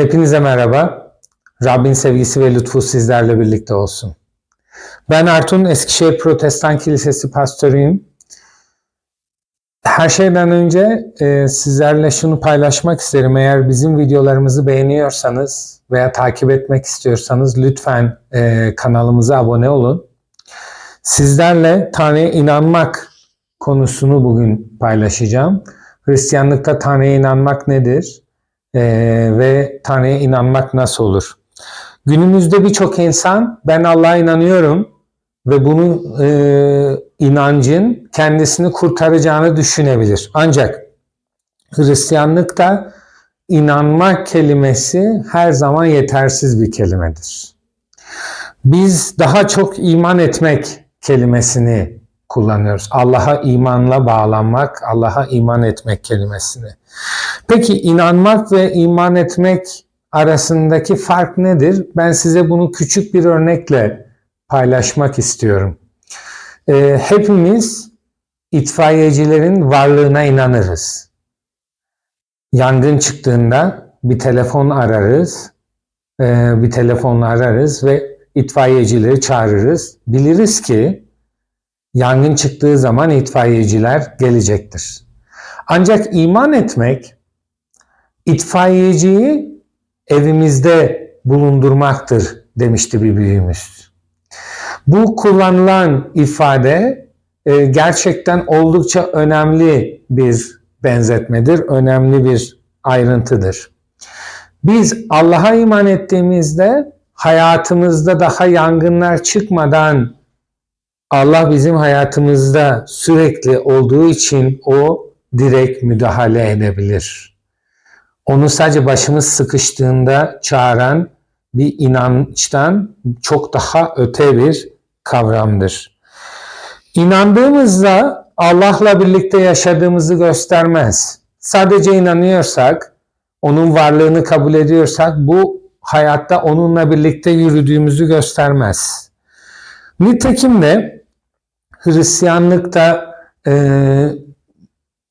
Hepinize merhaba. Rabbin sevgisi ve lütfu sizlerle birlikte olsun. Ben Artun, Eskişehir Protestan Kilisesi pastörüyüm. Her şeyden önce e, sizlerle şunu paylaşmak isterim. Eğer bizim videolarımızı beğeniyorsanız veya takip etmek istiyorsanız lütfen e, kanalımıza abone olun. Sizlerle Tanrı'ya inanmak konusunu bugün paylaşacağım. Hristiyanlıkta Tanrı'ya inanmak nedir? Ee, ve Tanrı'ya inanmak nasıl olur? Günümüzde birçok insan ben Allah'a inanıyorum ve bunun e, inancın kendisini kurtaracağını düşünebilir. Ancak Hristiyanlıkta inanmak kelimesi her zaman yetersiz bir kelimedir. Biz daha çok iman etmek kelimesini kullanıyoruz. Allah'a imanla bağlanmak, Allah'a iman etmek kelimesini. Peki inanmak ve iman etmek arasındaki fark nedir? Ben size bunu küçük bir örnekle paylaşmak istiyorum. Ee, hepimiz itfaiyecilerin varlığına inanırız. Yangın çıktığında bir telefon ararız, ee, bir telefonla ararız ve itfaiyecileri çağırırız. Biliriz ki yangın çıktığı zaman itfaiyeciler gelecektir. Ancak iman etmek itfaiyeciyi evimizde bulundurmaktır demişti bir büyüğümüz. Bu kullanılan ifade e, gerçekten oldukça önemli bir benzetmedir, önemli bir ayrıntıdır. Biz Allah'a iman ettiğimizde hayatımızda daha yangınlar çıkmadan Allah bizim hayatımızda sürekli olduğu için o direkt müdahale edebilir. Onu sadece başımız sıkıştığında çağıran bir inançtan çok daha öte bir kavramdır. İnandığımızda Allah'la birlikte yaşadığımızı göstermez. Sadece inanıyorsak, onun varlığını kabul ediyorsak bu hayatta onunla birlikte yürüdüğümüzü göstermez. Nitekim de Hristiyanlıkta e,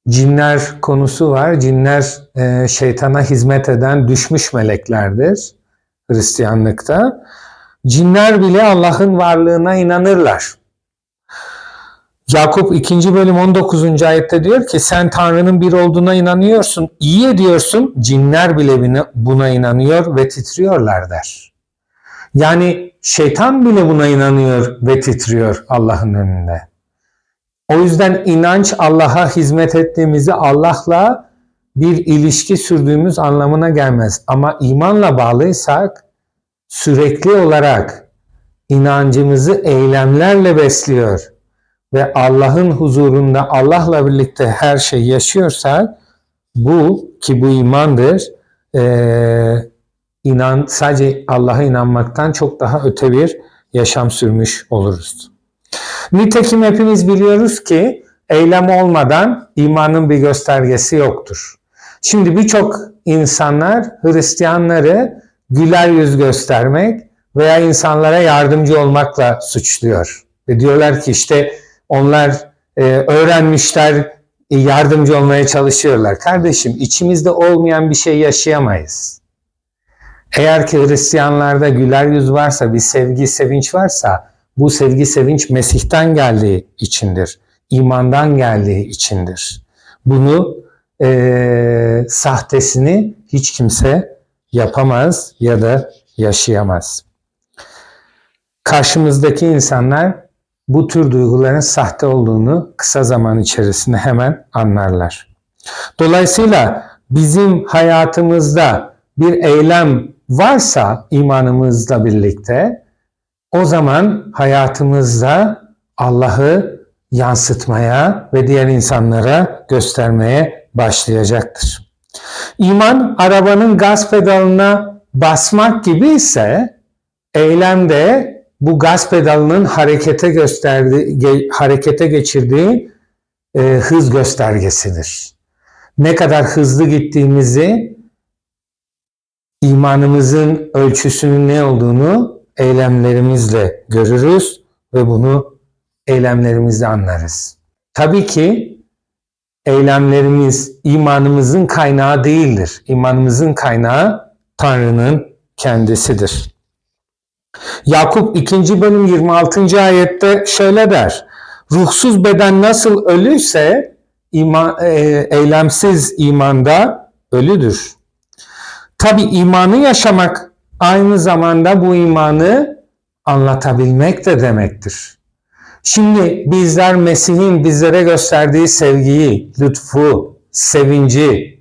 cinler konusu var. Cinler e, şeytana hizmet eden düşmüş meleklerdir Hristiyanlıkta. Cinler bile Allah'ın varlığına inanırlar. Yakup 2. bölüm 19. ayette diyor ki sen Tanrı'nın bir olduğuna inanıyorsun. İyi ediyorsun. Cinler bile buna inanıyor ve titriyorlar der. Yani şeytan bile buna inanıyor ve titriyor Allah'ın önünde. O yüzden inanç Allah'a hizmet ettiğimizi Allah'la bir ilişki sürdüğümüz anlamına gelmez. Ama imanla bağlıysak sürekli olarak inancımızı eylemlerle besliyor ve Allah'ın huzurunda Allah'la birlikte her şey yaşıyorsak bu ki bu imandır ee, inan sadece Allah'a inanmaktan çok daha öte bir yaşam sürmüş oluruz. Nitekim hepimiz biliyoruz ki eylem olmadan imanın bir göstergesi yoktur. Şimdi birçok insanlar Hristiyanları güler yüz göstermek veya insanlara yardımcı olmakla suçluyor. Ve diyorlar ki işte onlar e, öğrenmişler, e, yardımcı olmaya çalışıyorlar. Kardeşim içimizde olmayan bir şey yaşayamayız. Eğer ki Hristiyanlarda güler yüz varsa, bir sevgi, sevinç varsa bu sevgi, sevinç Mesih'ten geldiği içindir. imandan geldiği içindir. Bunu e, sahtesini hiç kimse yapamaz ya da yaşayamaz. Karşımızdaki insanlar bu tür duyguların sahte olduğunu kısa zaman içerisinde hemen anlarlar. Dolayısıyla bizim hayatımızda bir eylem varsa imanımızla birlikte o zaman hayatımızda Allah'ı yansıtmaya ve diğer insanlara göstermeye başlayacaktır. İman arabanın gaz pedalına basmak gibi ise eylem de bu gaz pedalının harekete gösterdiği, ge, harekete geçirdiği e, hız göstergesidir. Ne kadar hızlı gittiğimizi, imanımızın ölçüsünün ne olduğunu eylemlerimizle görürüz ve bunu eylemlerimizle anlarız. Tabii ki eylemlerimiz imanımızın kaynağı değildir. İmanımızın kaynağı Tanrı'nın kendisidir. Yakup 2. bölüm 26. ayette şöyle der. Ruhsuz beden nasıl ölüyse iman, e, eylemsiz imanda ölüdür. Tabi imanı yaşamak aynı zamanda bu imanı anlatabilmek de demektir. Şimdi bizler Mesih'in bizlere gösterdiği sevgiyi, lütfu, sevinci,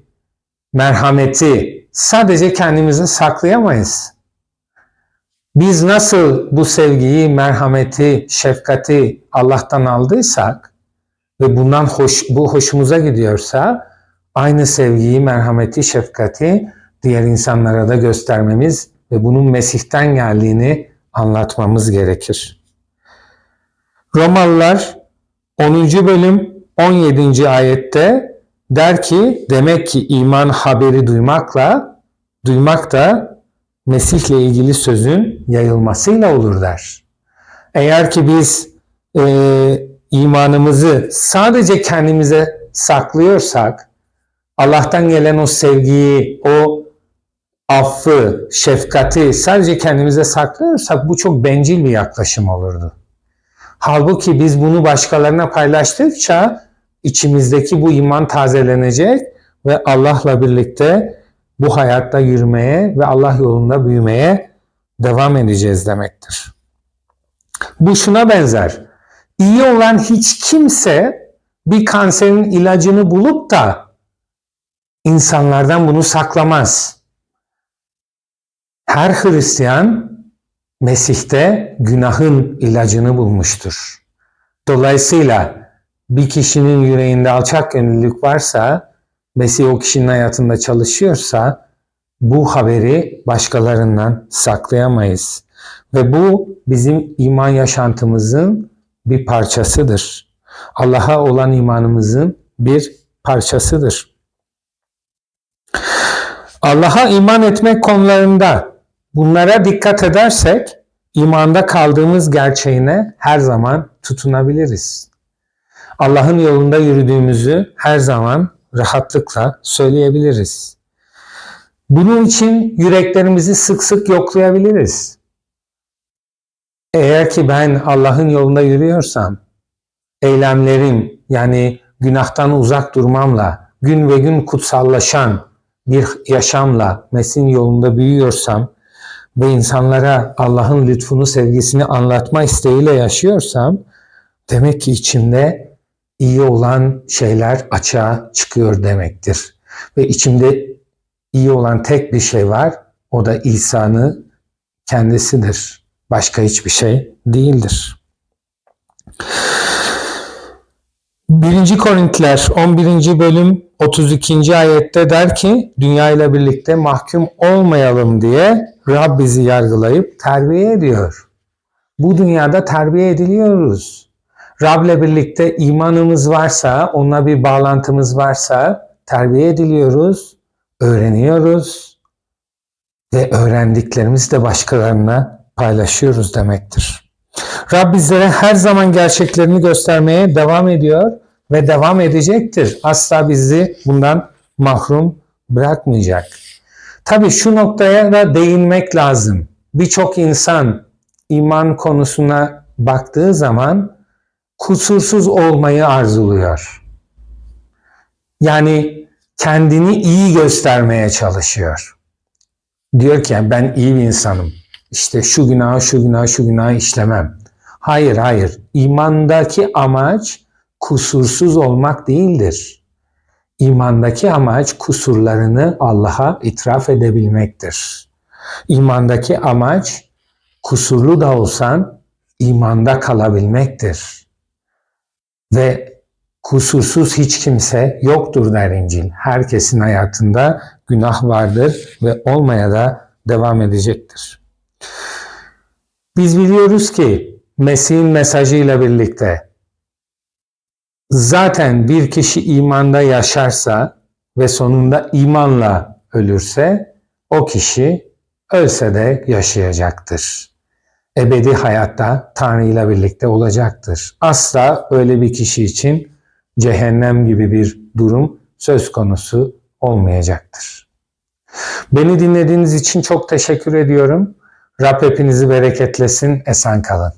merhameti sadece kendimize saklayamayız. Biz nasıl bu sevgiyi, merhameti, şefkati Allah'tan aldıysak ve bundan hoş, bu hoşumuza gidiyorsa aynı sevgiyi, merhameti, şefkati diğer insanlara da göstermemiz ve bunun Mesih'ten geldiğini anlatmamız gerekir. Romalılar 10. bölüm 17. ayette der ki demek ki iman haberi duymakla duymak da Mesih'le ilgili sözün yayılmasıyla olur der. Eğer ki biz e, imanımızı sadece kendimize saklıyorsak, Allah'tan gelen o sevgiyi, o affı, şefkati sadece kendimize saklıyorsak bu çok bencil bir yaklaşım olurdu. Halbuki biz bunu başkalarına paylaştıkça içimizdeki bu iman tazelenecek ve Allah'la birlikte bu hayatta yürümeye ve Allah yolunda büyümeye devam edeceğiz demektir. Bu şuna benzer. İyi olan hiç kimse bir kanserin ilacını bulup da insanlardan bunu saklamaz. Her Hristiyan Mesih'te günahın ilacını bulmuştur. Dolayısıyla bir kişinin yüreğinde alçak gönüllülük varsa, Mesih o kişinin hayatında çalışıyorsa bu haberi başkalarından saklayamayız. Ve bu bizim iman yaşantımızın bir parçasıdır. Allah'a olan imanımızın bir parçasıdır. Allah'a iman etmek konularında bunlara dikkat edersek imanda kaldığımız gerçeğine her zaman tutunabiliriz. Allah'ın yolunda yürüdüğümüzü her zaman rahatlıkla söyleyebiliriz. Bunun için yüreklerimizi sık sık yoklayabiliriz. Eğer ki ben Allah'ın yolunda yürüyorsam, eylemlerim yani günahtan uzak durmamla, gün ve gün kutsallaşan bir yaşamla Mesih'in yolunda büyüyorsam ve insanlara Allah'ın lütfunu, sevgisini anlatma isteğiyle yaşıyorsam, demek ki içimde iyi olan şeyler açığa çıkıyor demektir. Ve içimde iyi olan tek bir şey var, o da İsa'nın kendisidir. Başka hiçbir şey değildir. 1. Korintiler 11. bölüm 32. ayette der ki dünya ile birlikte mahkum olmayalım diye Rab bizi yargılayıp terbiye ediyor. Bu dünyada terbiye ediliyoruz. Rab ile birlikte imanımız varsa, onunla bir bağlantımız varsa terbiye ediliyoruz, öğreniyoruz ve öğrendiklerimizi de başkalarına paylaşıyoruz demektir. Rab bizlere her zaman gerçeklerini göstermeye devam ediyor ve devam edecektir. Asla bizi bundan mahrum bırakmayacak. Tabii şu noktaya da değinmek lazım. Birçok insan iman konusuna baktığı zaman kusursuz olmayı arzuluyor. Yani kendini iyi göstermeye çalışıyor. Diyor ki ben iyi bir insanım. İşte şu günah, şu günah, şu günah işlemem. Hayır, hayır. İmandaki amaç kusursuz olmak değildir. İmandaki amaç kusurlarını Allah'a itiraf edebilmektir. İmandaki amaç kusurlu da olsan imanda kalabilmektir. Ve kusursuz hiç kimse yoktur der İncil. Herkesin hayatında günah vardır ve olmaya da devam edecektir. Biz biliyoruz ki Mesih'in mesajıyla birlikte zaten bir kişi imanda yaşarsa ve sonunda imanla ölürse o kişi ölse de yaşayacaktır. Ebedi hayatta Tanrı ile birlikte olacaktır. Asla öyle bir kişi için cehennem gibi bir durum söz konusu olmayacaktır. Beni dinlediğiniz için çok teşekkür ediyorum. Rab hepinizi bereketlesin. Esen kalın.